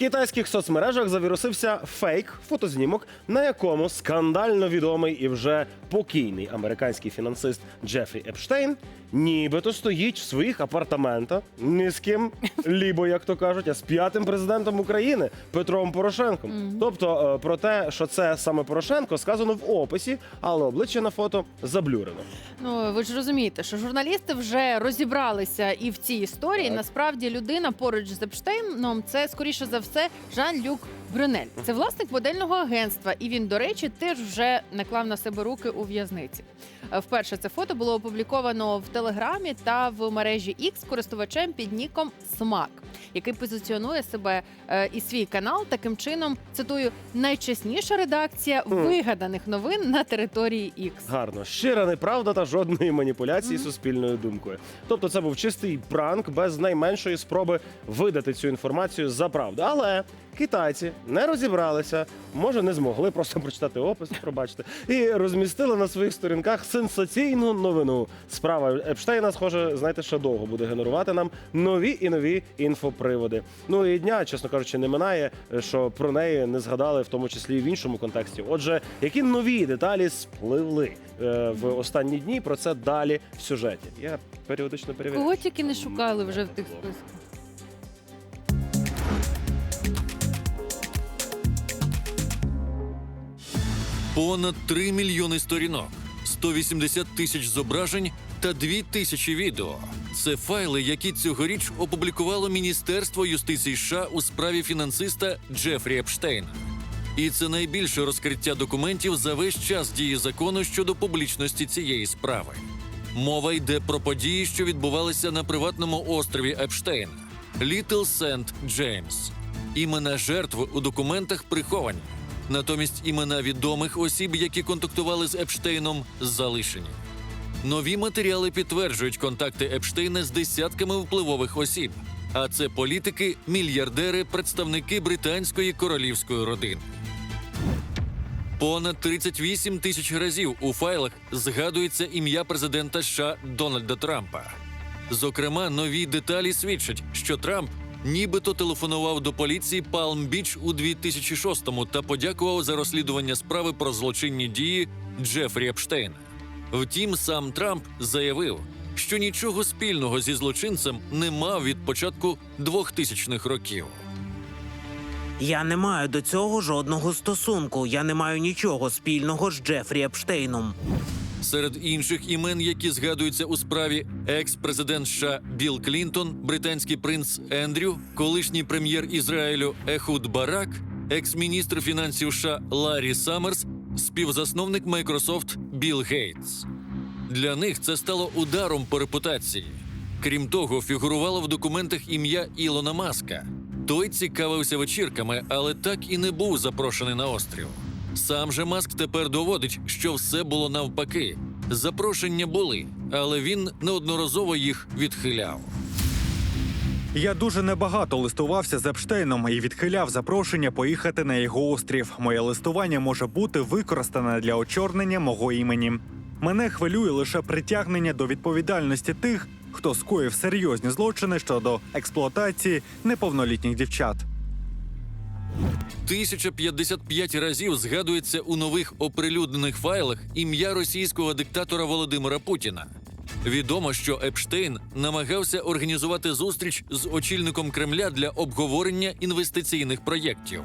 китайських соцмережах завірусився фейк фотознімок, на якому скандально відомий і вже покійний американський фінансист Джефрі Епштейн нібито стоїть в своїх апартаментах ні з ким, лібо, як то кажуть, а з п'ятим президентом України Петром Порошенком. Тобто е, про те, що це саме Порошенко, сказано в описі, але обличчя на фото заблюрено. Ну ви ж розумієте, що журналісти вже розібралися і в цій історії. Так. Насправді людина поруч з Епштейном це скоріше за все Жан-Люк Брюнель. Це власник модельного агентства, і він, до речі, теж вже наклав на себе руки у в'язниці. Вперше це фото було опубліковано в Телеграмі та в мережі X користувачем під ніком Смак, який позиціонує себе е, і свій канал таким чином. Цитую найчесніша редакція вигаданих новин на території X. Гарно, щира неправда та жодної маніпуляції суспільною думкою. Тобто, це був чистий пранк без найменшої спроби видати цю інформацію за правду. Але китайці не розібралися, може, не змогли просто прочитати опис, пробачте, і розмістили на своїх сторінках сенсаційну новину. Справа Епштейна, схоже, знаєте, ще довго буде генерувати нам нові і нові інфоприводи. Ну і дня, чесно кажучи, не минає, що про неї не згадали, в тому числі і в іншому контексті. Отже, які нові деталі спливли е, в останні дні? Про це далі в сюжеті. Я періодично перевіряю. Кого тільки не шукали вже в тих списках. Понад 3 мільйони сторінок, 180 тисяч зображень та 2 тисячі відео. Це файли, які цьогоріч опублікувало Міністерство юстиції США у справі фінансиста Джефрі Епштейна. І це найбільше розкриття документів за весь час дії закону щодо публічності цієї справи. Мова йде про події, що відбувалися на приватному острові Епштейна Літл Сент Джеймс. Імена жертв у документах приховані. Натомість імена відомих осіб, які контактували з Епштейном, залишені. Нові матеріали підтверджують контакти Епштейна з десятками впливових осіб. А це політики, мільярдери, представники британської королівської родини. Понад 38 тисяч разів у файлах згадується ім'я президента США Дональда Трампа. Зокрема, нові деталі свідчать, що Трамп нібито телефонував до поліції Палм-Біч у 2006-му та подякував за розслідування справи про злочинні дії Джефрі Епштейна. Втім, сам Трамп заявив, що нічого спільного зі злочинцем не мав від початку 2000-х років. Я не маю до цього жодного стосунку. Я не маю нічого спільного з Джефрі Епштейном. Серед інших імен, які згадуються у справі, екс-президент США Білл Клінтон, британський принц Ендрю, колишній прем'єр Ізраїлю Ехуд Барак, екс-міністр фінансів США Ларі Саммерс, співзасновник Microsoft Білл Гейтс. Для них це стало ударом по репутації. Крім того, фігурувало в документах ім'я Ілона Маска. Той цікавився вечірками, але так і не був запрошений на острів. Сам же Маск тепер доводить, що все було навпаки. Запрошення були, але він неодноразово їх відхиляв. Я дуже небагато листувався з Епштейном і відхиляв запрошення поїхати на його острів. Моє листування може бути використане для очорнення мого імені. Мене хвилює лише притягнення до відповідальності тих, хто скоїв серйозні злочини щодо експлуатації неповнолітніх дівчат. 1055 разів згадується у нових оприлюднених файлах ім'я російського диктатора Володимира Путіна. Відомо, що Епштейн намагався організувати зустріч з очільником Кремля для обговорення інвестиційних проєктів.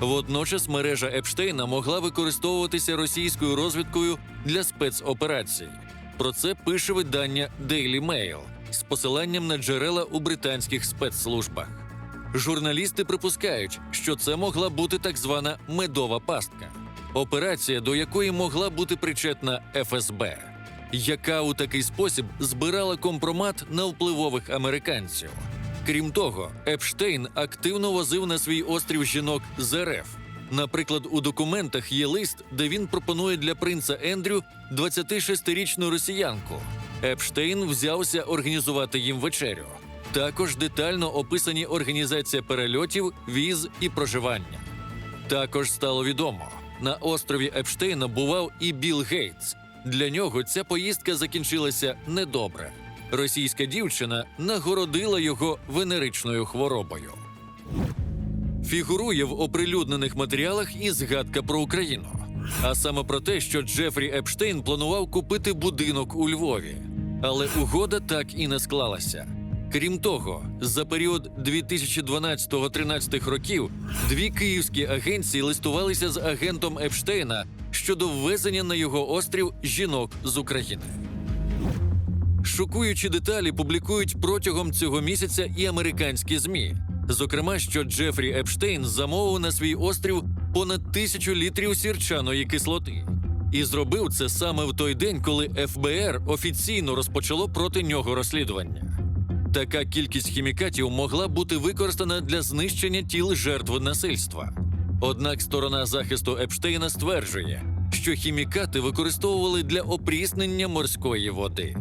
Водночас мережа Епштейна могла використовуватися російською розвідкою для спецоперацій. Про це пише видання Daily Mail з посиланням на джерела у британських спецслужбах. Журналісти припускають, що це могла бути так звана медова пастка, операція, до якої могла бути причетна ФСБ, яка у такий спосіб збирала компромат на впливових американців. Крім того, Епштейн активно возив на свій острів жінок з РФ. Наприклад, у документах є лист, де він пропонує для принца Ендрю 26-річну росіянку. Епштейн взявся організувати їм вечерю. Також детально описані організація перельотів, віз і проживання. Також стало відомо, на острові Епштейна бував і Білл Гейтс. Для нього ця поїздка закінчилася недобре. Російська дівчина нагородила його венеричною хворобою. фігурує в оприлюднених матеріалах і згадка про Україну. А саме про те, що Джефрі Епштейн планував купити будинок у Львові. Але угода так і не склалася. Крім того, за період 2012-13 років дві київські агенції листувалися з агентом Епштейна щодо ввезення на його острів жінок з України. Шокуючі деталі публікують протягом цього місяця і американські змі. Зокрема, що Джефрі Епштейн замовив на свій острів понад тисячу літрів сірчаної кислоти. І зробив це саме в той день, коли ФБР офіційно розпочало проти нього розслідування. Така кількість хімікатів могла бути використана для знищення тіл жертв насильства. Однак сторона захисту Епштейна стверджує, що хімікати використовували для опріснення морської води.